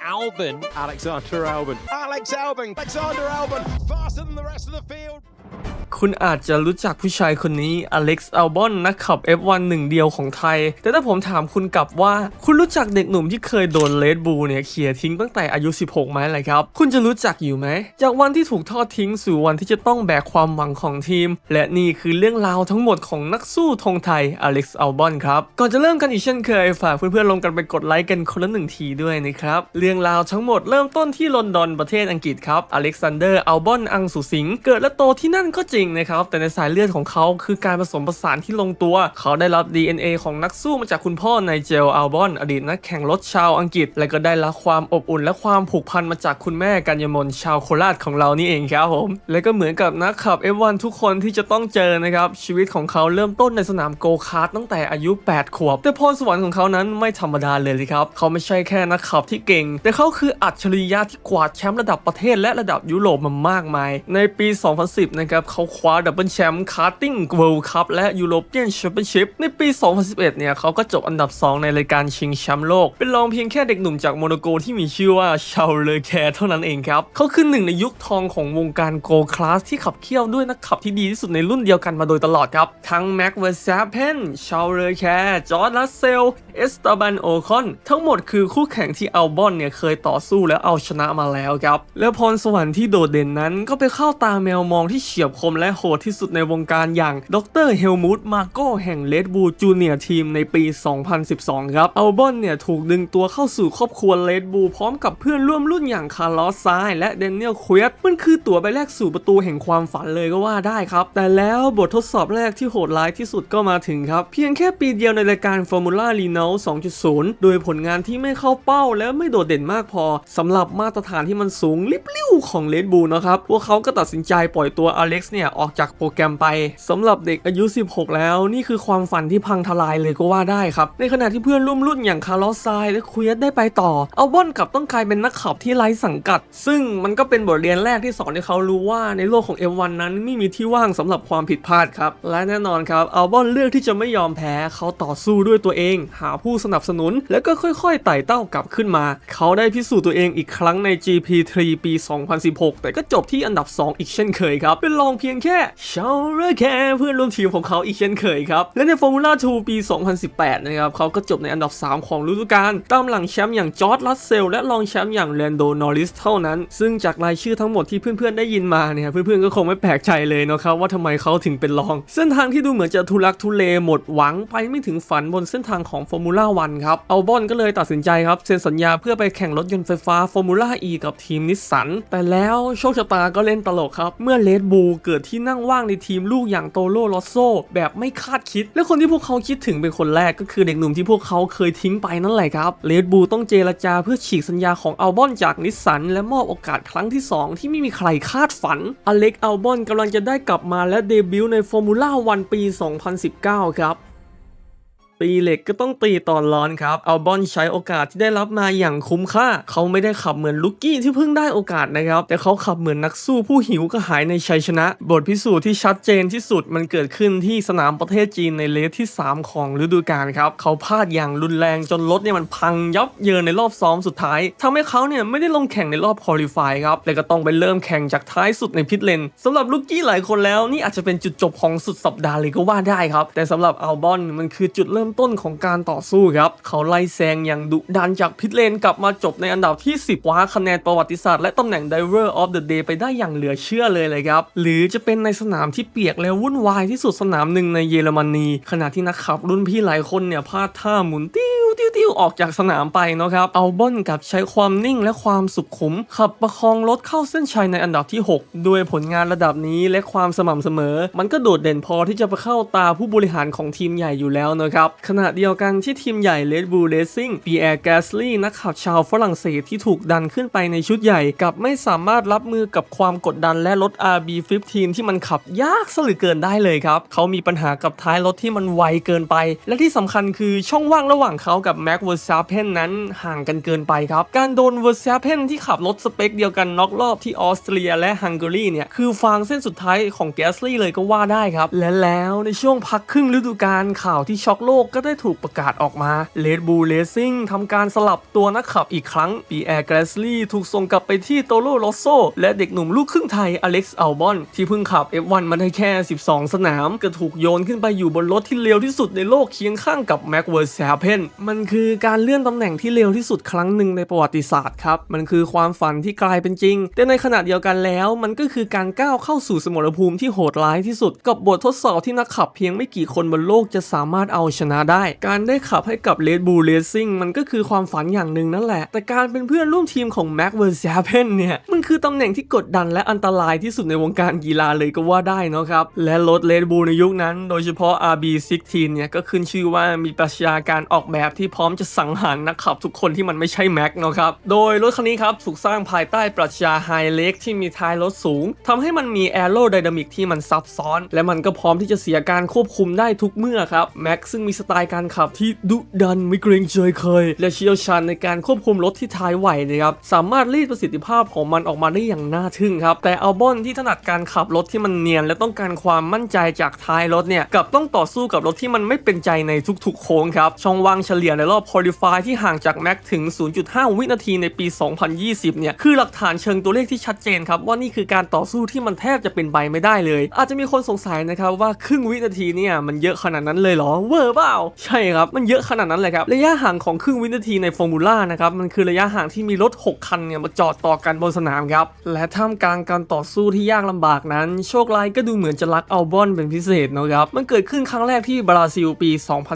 Alec Albon. Alexander Albon. Alex Albon. Alexander Albon. Faster than the rest of the field. คุณอาจจะรู้จักผู้ชายคนนี้อเล็กซ์อัลบอนนักขับ F1 หนึ่งเดียวของไทย แต่ถ้าผมถามคุณกลับว่า คุณรู้จักเด็กหนุ่มที่เคยโดนเลดบูเนี่ยเขี่ยทิ้งตั้งแต่อายุ 16ไหมล่ะครับ คุณจะรู้จักอยู่ไหม จากวันที่ถูกทอดทิ้งสู่วันที่จะต้องแบกความหวังของทีม และนี่คือเรื่องราวทั้งหมดของนักสู้ธงไทยอเล็กซ์อัลบอนครับ ก่อนจะเริ่มกันอีกเช่นเคยฝากเพื่อนๆลงกันไปกดไลค์กันคนละหนึ่งทีด้วยนะครับเรื่องราวทั้งหมดเริ่มต้นที่ลอนดอนประเทศอังกฤษครับอเล็กซานเดอร์อัลบอนอังสุสิงเกิดและโตที่นั่นก็จริงนะครับ แต่ในสายเลือดของเขาคือการผสมผสานที่ลงตัว เขาได้รับ DNA ของนักสู้มาจากคุณพ่อไนเจลอัลบอน อดีตนักแข่งรถชาวอังกฤษ และก็ได้รับความอบอุ่นและความผูกพันมาจากคุณแม่กัญญมลชาวโคราชของเรานี่เองครับผม และก็เหมือนกับนักขับ F1 ทุกคนที่จะต้องเจอนะครับชีวิตของเขาเริ่มต้นในสนามโกคาร์ทตั้งแต่อายุ 8 ขวบ แต่พรสวรรค์ของเขานั้นไม่ธรรมดาเลยสิครับเขาไม่ใช่แค่นักขับที่เก่ง แต่เขาคืออัจฉริยะที่กวาดแชมป์ระดับประเทศและระดับยุโรปมามากมาย ในปี 2010 นะครับเขาคว้าดับเบิลแชมป์คาร์ติ้งเวิลด์คัพและยูโรเปียนแชมเปี้ยนชิพในปี 2011 เนี่ยเขาก็จบอันดับ 2 ในรายการชิงแชมป์โลก เป็นรองเพียงแค่เด็กหนุ่มจากโมนาโกที่มีชื่อว่าชาเลอแคร์เท่านั้นเองครับ เขาคือหนึ่งในยุคทองของวงการโกคลาสที่ขับเคี่ยวด้วยนักขับที่ดีที่สุดในรุ่นเดียวกันมาโดยตลอดครับ ทั้งแม็กเวอร์ซเพนชาเลอแคร์จอร์ดลัสเซล เอสตาบันโอคอน ทั้งหมดคือคู่แข่งที่อัลบอนเนี่ยเคยต่อสู้และเอาชนะมาแล้วครับ และพรสวรรค์ที่โดดเด่นนั้นก็ไปเข้าตาแมวมองที่เฉียบคมและโหดที่สุดในวงการอย่างดรเฮลมูตมาโกแห่งเลดบูจูเนียร์ทีมในปี 2012 ครับ อัลบอนเนี่ยถูกดึงตัวเข้าสู่ครอบครัวเลดบูพร้อมกับเพื่อนร่วมรุ่นอย่างคาร์ลอสซายและเดนเนียลควีตมันคือตั๋วใบแรกสู่ประตูแห่งความฝันเลยก็ว่าได้ครับ แต่แล้วบททดสอบแรกที่โหดร้ายที่สุดก็มาถึงครับ เพียงแค่ปีเดียวในรายการ Formula r e n a u l t 2.0 โดยผลงานที่ไม่เข้าเป้าและไม่โดดเด่นมากพอสำหรับมาตรฐานที่มันสูงลิบลิ่วของเลดบูนะครับพวกเขาก็ตัดสินใจปล่อยตัวอเล็กซ์เนี่ยออกจากโปรแกรมไปสำหรับเด็กอายุ 16 แล้ว นี่คือความฝันที่พังทลายเลยก็ว่าได้ครับ ในขณะที่เพื่อนร่วมรุ่นอย่างคาร์ลอสไซและควียสได้ไปต่อ อัลบอนกลับต้องกลายเป็นนักขับที่ไร้สังกัด ซึ่งมันก็เป็นบทเรียนแรกที่สอนให้เขารู้ว่าในโลกของ M1 นั้นไม่มีที่ว่างสำหรับความผิดพลาดครับ และแน่นอนครับอัลบอนเลือกที่จะไม่ยอมแพ้เขาต่อสู้ด้วยตัวเอง หาผู้สนับสนุน แล้วก็ค่อยๆไต่เต้ากลับขึ้นมา เขาได้พิสูจน์ตัวเองอีกครั้งใน GP3 ปี 2016 แต่ก็จบที่อันดับ 2 อีกเช่นเคยครับเป็นรองเพียงแค่ชาร์ลแคร์เพื่อนร่วมทีมของเขาอีกเช่นเคยครับ และใน Formula 2ปี 2018 นะครับ เขาก็จบในอันดับ 3 ของฤดูกาลตามหลังแชมป์อย่างจอร์ดลัสเซลและรองแชมป์อย่างแลนโดนอริสเท่านั้น ซึ่งจากรายชื่อทั้งหมดที่เพื่อนๆได้ยินมาเนี่ยเพื่อนๆก็คงไม่แปลกใจเลยนะครับว่าทำไมเขาถึงเป็นรอง เส้นทางที่ดูเหมือนจะทุลักทุเลหมดหวังไปไม่ถึงฝันบนเส้นทางของ Formula 1ครับอัลบอนก็เลยตัดสินใจครับเซ็นสัญญาเพื่อไปแข่งรถยนต์ไฟฟ้า Formula E กับทีมนิสสันแต่แล้วโชคชะตาก็เล่นตลกครับเมื่อเลดบูเกิดที่นั่งว่างในทีมลูกอย่างโตโลลอสโซแบบไม่คาดคิด และคนที่พวกเขาคิดถึงเป็นคนแรกก็คือเด็กหนุ่มที่พวกเขาเคยทิ้งไปนั่นแหละครับเลดบูต้องเจรจาเพื่อฉีกสัญญาของอัลบอนจากนิสสันและมอบโอกาสครั้งที่ 2 ที่ไม่มีใครคาดฝันอเล็กอัลบอนกำลังจะได้กลับมาและเดบิวต์ในฟอร์มูล่าวันปี 2019 ครับ ตีเหล็กก็ต้องตีตอนร้อนครับอัลบอนใช้โอกาสที่ได้รับมาอย่างคุ้มค่า เขาไม่ได้ขับเหมือนลุกกี้ที่เพิ่งได้โอกาสนะครับ แต่เขาขับเหมือนนักสู้ผู้หิวกระหายในชัยชนะ บทพิสูจน์ที่ชัดเจนที่สุดมันเกิดขึ้นที่สนามประเทศจีนในเลสที่ 3 ของฤดูกาลครับ เขาพลาดอย่างรุนแรงจนรถเนี่ยมันพังยับเยินในรอบซ้อมสุดท้ายทำให้เขาเนี่ยไม่ได้ลงแข่งในรอบคอลิฟายครับและก็ต้องไปเริ่มแข่งจากท้ายสุดในพิทเลนสำหรับลุกกี้หลายคนแล้วนี่อาจจะเป็นจุดจบของสุดสัปดาห์เลยก็ว่าได้ครับแต่สำหรับอัลบอนมันคือจุดเริ่มต้นของการต่อสู้ครับ เขาไล่แซงอย่างดุดันจากพิทเลนกลับมาจบในอันดับที่ 10คว้าคะแนนประวัติศาสตร์และตำแหน่ง Diver of the Day ไปได้อย่างเหลือเชื่อเลยเลยครับ หรือจะเป็นในสนามที่เปียกและวุ่นวายที่สุดสนามหนึ่งในเยอรมนี ขณะที่นักขับรุ่นพี่หลายคนเนี่ยพลาดท่าหมุนตี้ ติ้วออกจากสนามไปนะครับอัลบอนกับใช้ความนิ่งและความสุขุม ขับประคองรถเข้าเส้นชัยในอันดับที่ 6 ด้วยผลงานระดับนี้และความสม่ำเสมอ มันก็โดดเด่นพอที่จะไปเข้าตาผู้บริหารของทีมใหญ่อยู่แล้วนะครับขณะเดียวกันที่ทีมใหญ่ Red Bull Racing ปีแอร์แกสลีนักขับชาวฝรั่งเศสที่ถูกดันขึ้นไปในชุดใหญ่กับไม่สามารถรับมือกับความกดดันและรถ RB15 ที่มันขับยากซะเหลือเกินได้เลยครับเขามีปัญหากับท้ายรถที่มันไวเกินไป และที่สำคัญคือช่องว่างระหว่างเขากับแม็กเวอร์ซาเพนนั้นห่างกันเกินไปครับ การโดนเวอร์ซาเพนที่ขับรถสเปคเดียวกันน็อกรอบที่ออสเตรียและฮังการีเนี่ยคือฟางเส้นสุดท้ายของแกสลี่เลยก็ว่าได้ครับ และแล้วในช่วงพักครึ่งฤดูกาลข่าวที่ช็อกโลกก็ได้ถูกประกาศออกมาเลดบูลเลซิ่งทำการสลับตัวนักขับอีกครั้งปีแอร์แกสลี่ถูกส่งกลับไปที่โตโลโรโซและเด็กหนุ่มลูกครึ่งไทยอเล็กซ์อัลบอนที่เพิ่งขับ F1 มาได้แค่ 12 สนาม ก็ถูกโยนขึ้นไปอยู่บนรถที่เร็วที่สุดในโลกเคียงข้างกับแม็กเวอร์แซเพนมันคือือการเลื่อนตำแหน่งที่เร็วที่สุดครั้งหนึ่งในประวัติศาสตร์ครับ มันคือความฝันที่กลายเป็นจริง แต่ในขณะเดียวกันแล้ว มันก็คือการก้าวเข้าสู่สมรภูมิที่โหดร้ายที่สุด กับบททดสอบที่นักขับเพียงไม่กี่คนบนโลกจะสามารถเอาชนะได้ การได้ขับให้กับ Red Bull Racing มันก็คือความฝันอย่างหนึ่งนั่นแหละ แต่การเป็นเพื่อนร่วมทีมของ Max Verstappen เนี่ยมันคือตำแหน่งที่กดดันและอันตรายที่สุดในวงการกีฬาเลยก็ว่าได้นะครับและรถ Red Bull ในยุคนั้น โดยเฉพาะ RB16 เนี่ยก็ขึ้นชื่อว่ามีปรัชญาการออกแบบที่พร้อมจะสังหารนักขับทุกคนที่มันไม่ใช่แม็กเนะครับ โดยรถคันนี้ครับถูกสร้างภายใต้ปรัชญาไฮเล็กที่มีท้ายรถสูงทำให้มันมีแอโรไดนามิกที่มันซับซ้อน และมันก็พร้อมที่จะเสียการควบคุมได้ทุกเมื่อครับแม็กซึ่งมีสไตล์การขับที่ดุดันไม่เกรงใจใครและเชี่ยวชาญในการควบคุมรถที่ท้ายไหวนะครับสามารถรีดประสิทธิภาพของมันออกมาได้อย่างน่าทึ่งครับแต่อัลบอนที่ถนัดการขับรถที่มันเนียน และต้องการความมั่นใจจากท้ายรถเนี่ยกับต้องต่อสู้กับรถที่มันไม่เป็นใจในทุกๆโค้งครับช่องว่างเฉลี่ยในรอบ qualify ที่ห่างจากแม็กถึง 0.5 วินาทีในปี 2020 เนี่ย คือหลักฐานเชิงตัวเลขที่ชัดเจนครับ ว่านี่คือการต่อสู้ที่มันแทบจะเป็นไปไม่ได้เลย อาจจะมีคนสงสัยนะครับว่าครึ่งวินาทีเนี่ยมันเยอะขนาดนั้นเลยเหรอเวอร์เปล่าใช่ครับ มันเยอะขนาดนั้นเลยครับระยะห่างของครึ่งวินาทีในฟอร์มูล่านะครับมันคือระยะห่างที่มีรถ 6 คันเนี่ยมาจอดต่อกันบนสนามครับและท่ามกลางการต่อสู้ที่ยากลำบากนั้น โชคร้ายก็ดูเหมือนจะรักอัลบอนเป็นพิเศษนะครับมันเกิดขึ้นครั้งแรกที่บราซิลปี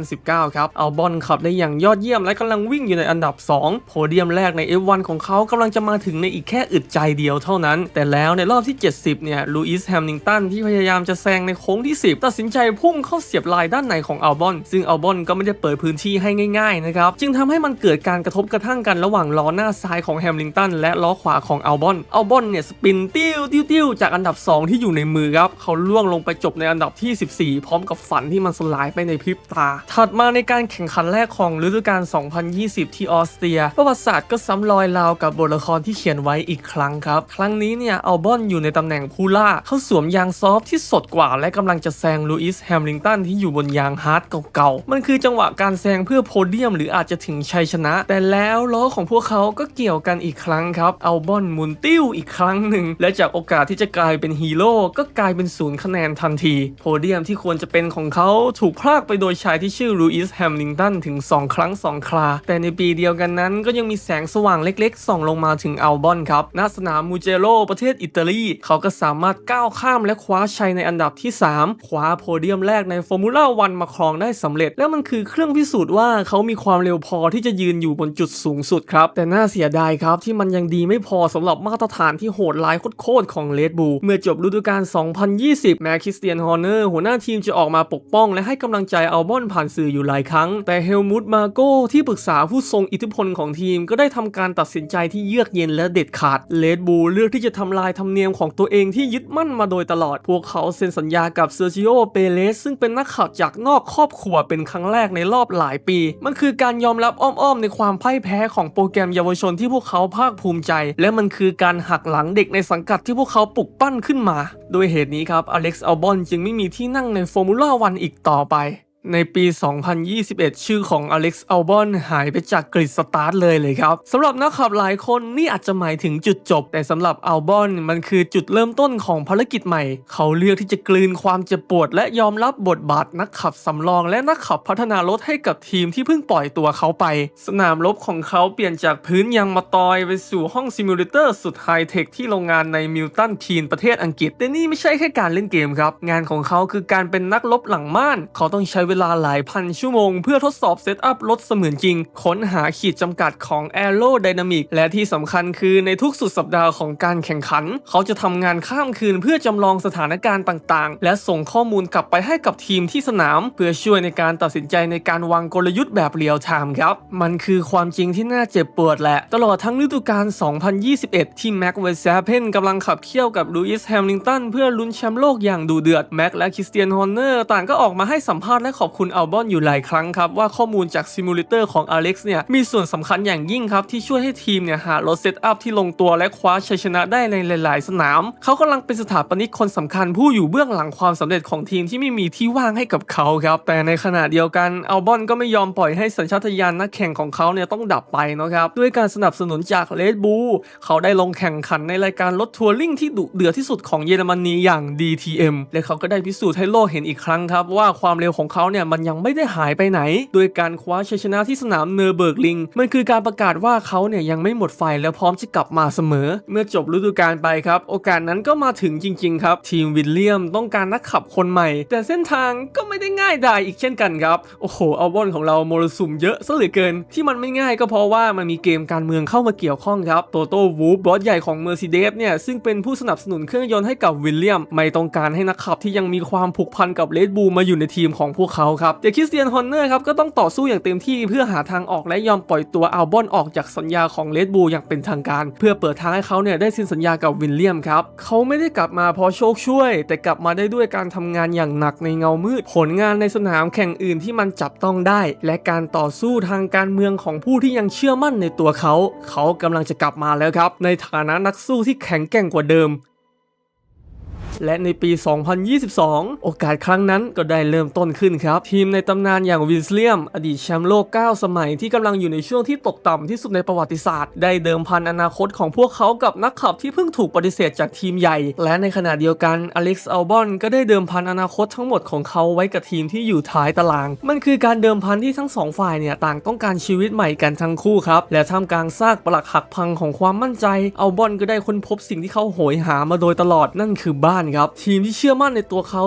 2019 ครับอัลบอนขับได้อย่างยอดเยี่ยมและกำลังวิ่งอยู่ในอันดับ 2 โพเดียมแรกใน F1 ของเขากำลังจะมาถึงในอีกแค่อึดใจเดียวเท่านั้น แต่แล้วในรอบที่ 70 เนี่ยลูอิสแฮมลิงตันที่พยายามจะแซงในโค้งที่ 10 ตัดสินใจพุ่งเข้าเสียบลายด้านในของอัลบอน ซึ่งอัลบอนก็ไม่ได้เปิดพื้นที่ให้ง่ายๆนะครับจึงทำให้มันเกิดการกระทบกระทั่งกันระหว่างล้อหน้าซ้ายของแฮมลิงตันและล้อขวาของอัลบอนอัลบอนเนี่ยสปินติ้วติ้วติ้วจากอันดับ 2 ที่อยู่ในมือครับเขาล่วงลงไปจบในอันดับที่ 14 พร้อมกับฝันที่มันสลายไปในพริบตา ถัดมาในการแข่งขันแรกของฤฤดูกาล 2020 ที่ออสเตรีย ประวัติศาสตร์ก็ซ้ำรอยราวกับบทละครที่เขียนไว้อีกครั้งครับ ครั้งนี้เนี่ยอัลบอนอยู่ในตำแหน่งผู้ล่า เขาสวมยางซอฟที่สดกว่า และกำลังจะแซงลูอิสแฮมลิงตันที่อยู่บนยางฮาร์ดเก่าๆ มันคือจังหวะการแซงเพื่อโพเดียม หรืออาจจะถึงชัยชนะ แต่แล้วล้อของพวกเขาก็เกี่ยวกันอีกครั้งครับอัลบอนมุนติ้วอีกครั้งหนึ่งและจากโอกาสที่จะกลายเป็นฮีโร่ก็กลายเป็นศูนย์คะแนนทันที โพเดียมที่ควรจะเป็นของเขาถูกพรากไปโดยชายที่ชื่อลูอิสแฮมลิงตันถึง 2 ครั้ง2 ครา แต่ในปีเดียวกันนั้นก็ยังมีแสงสว่างเล็กๆ ส่องลงมาถึงอัลบอนครับณสนามมูเจโรประเทศอิตาลี เขาก็สามารถก้าวข้ามและคว้าชัยในอันดับที่ 3 คว้าโพเดียมแรกในฟอร์มูล่าวันมาครองได้สำเร็จ และมันคือเครื่องพิสูจน์ว่าเขามีความเร็วพอที่จะยืนอยู่บนจุดสูงสุดครับ แต่น่าเสียดายครับที่มันยังดีไม่พอสำหรับมาตรฐานที่โหดร้ายโคตรๆของเลดบูเมื่อจบฤดูกาล 2020 แม้คริสเตียนฮอร์เนอร์หัวหน้าทีมจะออกมาปกป้อง และให้กำลังใจอัลบอนผ่านสื่ออยู่หลายครั้ง แต่เฮลมุตมาโกที่ปรึกษาผู้ทรงอิทธิพลของทีมก็ได้ทำการตัดสินใจที่เยือกเย็นและเด็ดขาด เลดบูเลือกที่จะทำลายธรรมเนียมของตัวเองที่ยึดมั่นมาโดยตลอด พวกเขาเซ็นสัญญากับเซอร์จิโอ เปเรสซึ่งเป็นนักข่าวจากนอกครอบครัวเป็นครั้งแรกในรอบหลายปี มันคือการยอมรับอ้อมๆในความพ่ายแพ้ของโปรแกรมเยาวชนที่พวกเขาภาคภูมิใจ และมันคือการหักหลังเด็กในสังกัดที่พวกเขาปลุกปั้นขึ้นมา โดยเหตุนี้ครับอเล็กซ์อัลบอนจึงไม่มีที่นั่งในฟอร์มูล่าวันอีกต่อไป ในปี 2021 ชื่อของอเล็กซ์อัลบอนหายไปจากกริดสตาร์ทเลยเลยครับสำหรับนักขับหลายคนนี่อาจจะหมายถึงจุดจบ แต่สำหรับอัลบอนมันคือจุดเริ่มต้นของภารกิจใหม่ เขาเลือกที่จะกลืนความเจ็บปวด และยอมรับบทบาทนักขับสำรอง และนักขับพัฒนารถให้กับทีมที่เพิ่งปล่อยตัวเขาไป สนามรบของเขาเปลี่ยนจากพื้นยางมะตอยไปสู่ห้องซิมูเลเตอร์สุดไฮเทคที่โรงงานในมิลตันคีนประเทศอังกฤษแต่นี่ไม่ใช่แค่การเล่นเกมครับงานของเขาคือการเป็นนักรบหลังม่านเขาต้องใช้เวลาหลายพันชั่วโมง เพื่อทดสอบเซตอัพรถเสมือนจริง ค้นหาขีดจำกัดของ a e r o d y n a m i c และที่สำคัญคือในทุกสุดสัปดาห์ของการแข่งขัน เขาจะทำงานข้ามคืนเพื่อจำลองสถานการณ์ต่างๆ และส่งข้อมูลกลับไปให้กับทีมที่สนาม เพื่อช่วยในการตัดสินใจในการวางกลยุทธ์แบบเรียลไทม์ครับ มันคือความจริงที่น่าเจ็บปวดแหละ ตลอดทั้งฤดูกาล 2021 ที่แม็กเวสแซเพนกำลังขับเคี่ยวกับลูอิสแฮมลิงตันเพื่อลุ้นแชมป์โลกอย่างดูเดือดแม็กและคริสเตียนฮอร์เนอร์ต่างก็ออกมาให้สัมภาษณ์และขอบคุณอัลบอนอยู่หลายครั้งครับ ว่าข้อมูลจากซิมูเลเตอร์ของอเล็กซ์เนี่ยมีส่วนสำคัญอย่างยิ่งครับ ที่ช่วยให้ทีมเนี่ยหารถเซตอัพที่ลงตัวและคว้าชัยชนะได้ในหลาย ๆ สนาม เขากำลังเป็นสถาปนิกคนสำคัญผู้อยู่เบื้องหลังความสำเร็จของทีมที่ไม่มีที่ว่างให้กับเขาครับ แต่ในขณะเดียวกันอัลบอนก็ไม่ยอมปล่อยให้สัญชาตญาณนักแข่งของเขาเนี่ยต้องดับไปนะครับด้วยการสนับสนุนจากเลดบูเขาได้ลงแข่งขันในรายการรถทัวริงที่ดุเดือดที่สุดของเยอรมนีอย่าง DTM และเขาก็ได้พิสูจน์ให้โลกเห็นอีกครั้งครับว่าความเร็วของเขาเนี่ยมันยังไม่ได้หายไปไหน โดยการคว้าชัยชนะที่สนามเนอร์เบิร์กลิง มันคือการประกาศว่าเขาเนี่ยยังไม่หมดไฟและพร้อมจะกลับมาเสมอ เมื่อจบฤดูกาลไปครับ โอกาสนั้นก็มาถึงจริง ๆ ครับ ทีมวิลเลียมต้องการนักขับคนใหม่ แต่เส้นทางก็ไม่ได้ง่ายดายอีกเช่นกันครับ โอ้โหอัลบอนของเรามรสุมเยอะซะเหลือเกิน ที่มันไม่ง่ายก็เพราะว่ามันมีเกมการเมืองเข้ามาเกี่ยวข้องครับโตโต้วูฟบอสใหญ่ของ Mercedes เนี่ยซึ่งเป็นผู้สนับสนุนเครื่องยนต์ให้กับวิลเลียมไม่ต้องการให้นักขับที่ยังมีความผูกพันกับเลดบูมาอยู่ในทีมของพวกเขาครับแต่คริสเตียนฮอนเนอร์ครับก็ต้องต่อสู้อย่างเต็มที่เพื่อหาทางออกและยอมปล่อยตัวอัลบอนออกจากสัญญาของเลดบูอย่างเป็นทางการ เพื่อเปิดทางให้เขาเนี่ยได้เซ็นสัญญากับวิลเลียมครับเขาไม่ได้กลับมาเพราะโชคช่วย แต่กลับมาได้ด้วยการทำงานอย่างหนักในเงามืด ผลงานในสนามแข่งอื่นที่มันจับต้องได้ และการต่อสู้ทางการเมืองของผู้ที่ยังเชื่อมั่นในตัวเขา เขากำลังจะกลับมาแล้วครับ ในฐานะนักสู้ที่แข็งแกร่งกว่าเดิม และในปี 2022 โอกาสครั้งนั้นก็ได้เริ่มต้นขึ้นครับ ทีมในตำนานอย่างวินสเลียม อดีตแชมป์โลก 9 สมัยที่กำลังอยู่ในช่วงที่ตกต่ำที่สุดในประวัติศาสตร์ ได้เดิมพันอนาคตของพวกเขากับนักขับที่เพิ่งถูกปฏิเสธจากทีมใหญ่ และในขณะเดียวกันอเล็กซ์อัลบอนก็ได้เดิมพันอนาคตทั้งหมดของเขาไว้กับทีมที่อยู่ท้ายตาราง มันคือการเดิมพันที่ทั้งสองฝ่ายเนี่ยต่างต้องการชีวิตใหม่กันทั้งคู่ครับและท่ามกลางซากปลักหักพังของความมั่นใจอัลบอนก็ได้ค้นพบสิ่งที่เขาโหยหามาโดยตลอดนั่นคือบ้านครับ ทีมที่เชื่อมั่นในตัวเขา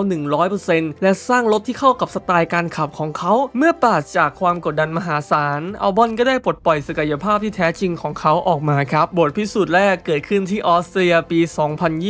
100%และสร้างรถที่เข้ากับสไตล์การขับของเขา เมื่อปราศจากความกดดันมหาศาลอัลบอนก็ได้ปลดปล่อยศักยภาพที่แท้จริงของเขาออกมาครับ บทพิสูจน์แรกเกิดขึ้นที่ออสเตรียปี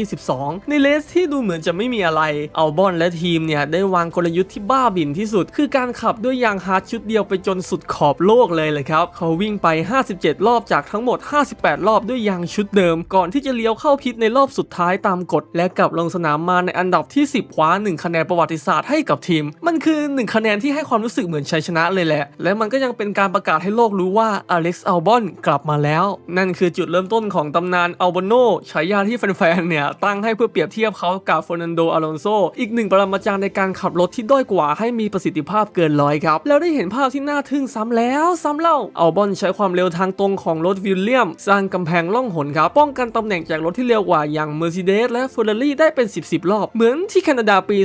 2022 ในเลสที่ดูเหมือนจะไม่มีอะไรอัลบอนและทีมเนี่ยได้วางกลยุทธ์ที่บ้าบิ่นที่สุด คือการขับด้วยยางฮาร์ดชุดเดียวไปจนสุดขอบโลกเลยเลยครับ เขาวิ่งไป 57 รอบจากทั้งหมด 58 รอบด้วยยางชุดเดิม ก่อนที่จะเลี้ยวเข้าพิษในรอบสุดท้ายตามกฎและกลับลงสนามมาในอันดับที่ 10คว้า1คะแนนประวัติศาสตร์ให้กับทีม มันคือ 1 คะแนนที่ให้ความรู้สึกเหมือนชัยชนะเลยแหละ และมันก็ยังเป็นการประกาศให้โลกรู้ว่าอเล็กซ์อัลบอนกลับมาแล้ว นั่นคือจุดเริ่มต้นของตำนานอัลบนโนฉายาที่แฟนๆเนี่ยตั้งให้เพื่อเปรียบเทียบเขากับเฟอร์นันโดอลอนโซอีกหนึ่งปรมาจารย์ในการขับรถที่ด้อยกว่าให้มีประสิทธิภาพเกินร้อยครับแล้วได้เห็นภาพที่น่าทึ่งซ้ำแล้วซ้ำเล่าอัลบอนใช้ความเร็วทางตรงของรถวิลเลียม สร้างกำแพงล่องหนครับป้องกันตำแหน่งจากรถที่เร็วกว่าอย่าง Mercedes และ Ferrari ได้เป็น10 10รอบ เหมือนที่แคนาดาปี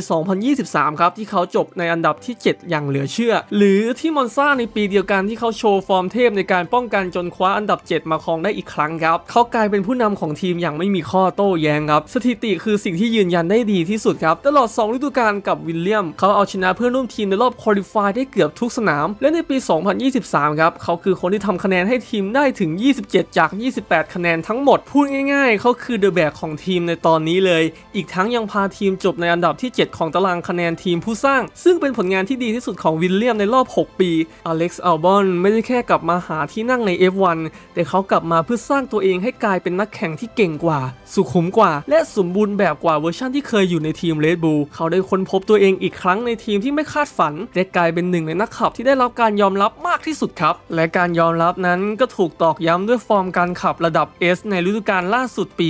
2023 ครับ ที่เขาจบในอันดับที่ 7 อย่างเหลือเชื่อ หรือที่มอนซาในปีเดียวกันที่เขาโชว์ฟอร์มเทพในการป้องกันจนคว้าอันดับ 7 มาครองได้อีกครั้งครับเขากลายเป็นผู้นำของทีมอย่างไม่มีข้อโต้แย้งครับ สถิติคือสิ่งที่ยืนยันได้ดีที่สุดครับ ตลอด 2 ฤดูกาลกับวิลเลียม เขาเอาชนะเพื่อนร่วมทีมในรอบคุริฟายได้เกือบทุกสนาม และในปี 2023 ครับ เขาคือคนที่ทำคะแนนให้ทีมได้ถึง 27 จาก 28 คะแนนทั้งหมด พูดง่าย ๆ เขาคือเดอะแบกของทีมในตอนนี้เลย อีกทั้งยังพาทีมจบในอันดับที่ 7 ของตารางคะแนนทีมผู้สร้าง ซึ่งเป็นผลงานที่ดีที่สุดของวิลเลียมในรอบ 6 ปี อเล็กซ์อัลบอนไม่ได้แค่กลับมาหาที่นั่งใน F1 แต่เขากลับมาเพื่อสร้างตัวเองให้กลายเป็นนักแข่งที่เก่งกว่า สุขุมกว่า และสมบูรณ์แบบกว่าเวอร์ชันที่เคยอยู่ในทีม Red Bull เขาได้ค้นพบตัวเองอีกครั้งในทีมที่ไม่คาดฝันและกลายเป็นหนึ่งในนักขับที่ได้รับการยอมรับมากที่สุดครับ และการยอมรับนั้นก็ถูกตอกย้ำด้วยฟอร์มการขับระดับ S ในฤดูกาลล่าสุดปี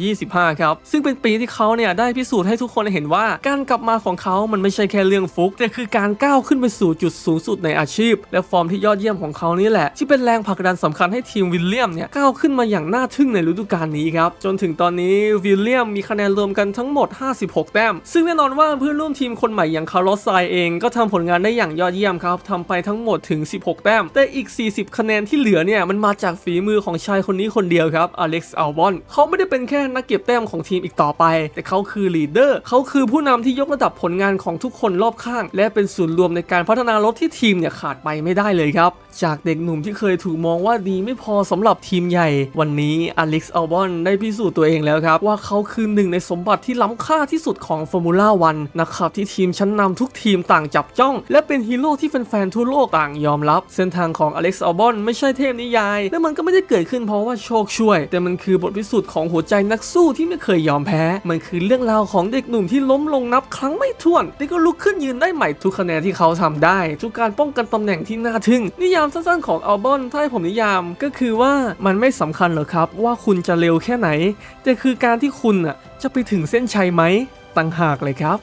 2025 ครับ ซึ่งเป็นปีที่เขาเนี่ยได้พิสูจน์ให้ทุกคนเห็นว่า การกลับมาของเขามันไม่ใช่แค่เรื่องฟุกแต่คือการก้าวขึ้นไปสู่จุดสูงสุดในอาชีพ และฟอร์มที่ยอดเยี่ยมของเขานี่แหละ ที่เป็นแรงผลักดันสำคัญให้ทีมวิลเลียมเนี่ยก้าวขึ้นมาอย่างน่าทึ่งในฤดูกาลนี้ครับจนถึงตอนนี้วิลเลียมมีคะแนนรวมกันทั้งหมด 56 แต้ม ซึ่งแน่นอนว่าเพื่อนร่วมทีมคนใหม่อย่างคาร์ลอสไซเองก็ทำผลงานได้อย่างยอดเยี่ยมครับทำไปทั้งหมดถึง 16 แต้ม แต่อีก 40 คะแนนที่เหลือเนี่ยมันมาจากฝีมือของชายคนนี้คนเดียวครับอเล็กซ์อัลบอนเขาไม่ได้เป็นแค่นักเก็บแต้มของทีมอีกต่อไปแต่เขาคือลีดเดอร์เขาคือผู้นำที่ยกระดับผลงานของทุกคนรอบข้าง และเป็นศูนย์รวมในการพัฒนารถที่ทีมเนี่ยขาดไปไม่ได้เลยครับจากเด็กหนุ่มที่เคยถูกมองว่าดีไม่พอสำหรับทีมใหญ่ วันนี้อเล็กซ์อัลบอนได้พิสูจน์ตัวเองแล้วครับ ว่าเขาคือหนึ่งในสมบัติที่ล้ำค่าที่สุดของฟอร์มูล่าวันนะครับที่ทีมชั้นนำทุกทีมต่างจับจ้อง และเป็นฮีโร่ที่แฟนๆทั่วโลกต่างยอมรับ เส้นทางของอเล็กซ์อัลบอนไม่ใช่เทพนิยาย และมันก็ไม่ได้เกิดขึ้นเพราะว่าโชคช่วย แต่มันคือบทพิสูจน์ของหัวใจนักสู้ที่ไม่เคยยอมแพ้ มันคือเรื่องราวของเด็กหนุ่มที่ล้มลงนับครั้งไม่ถ้วนแต่ก็ลุกขึ้นยืนได้ใหม่ทุกคะแนนที่เขาทำได้ ทุกการป้องกันตำแหน่งที่น่าทึ่งนิยามสั้นๆของอัลบอนถ้าให้ผมนิยามก็คือว่ามันไม่สำคัญหรอกครับ ว่าคุณจะเร็วแค่ไหน แต่คือการที่คุณอะจะไปถึงเส้นชัยไหมต่างหากเลยครับ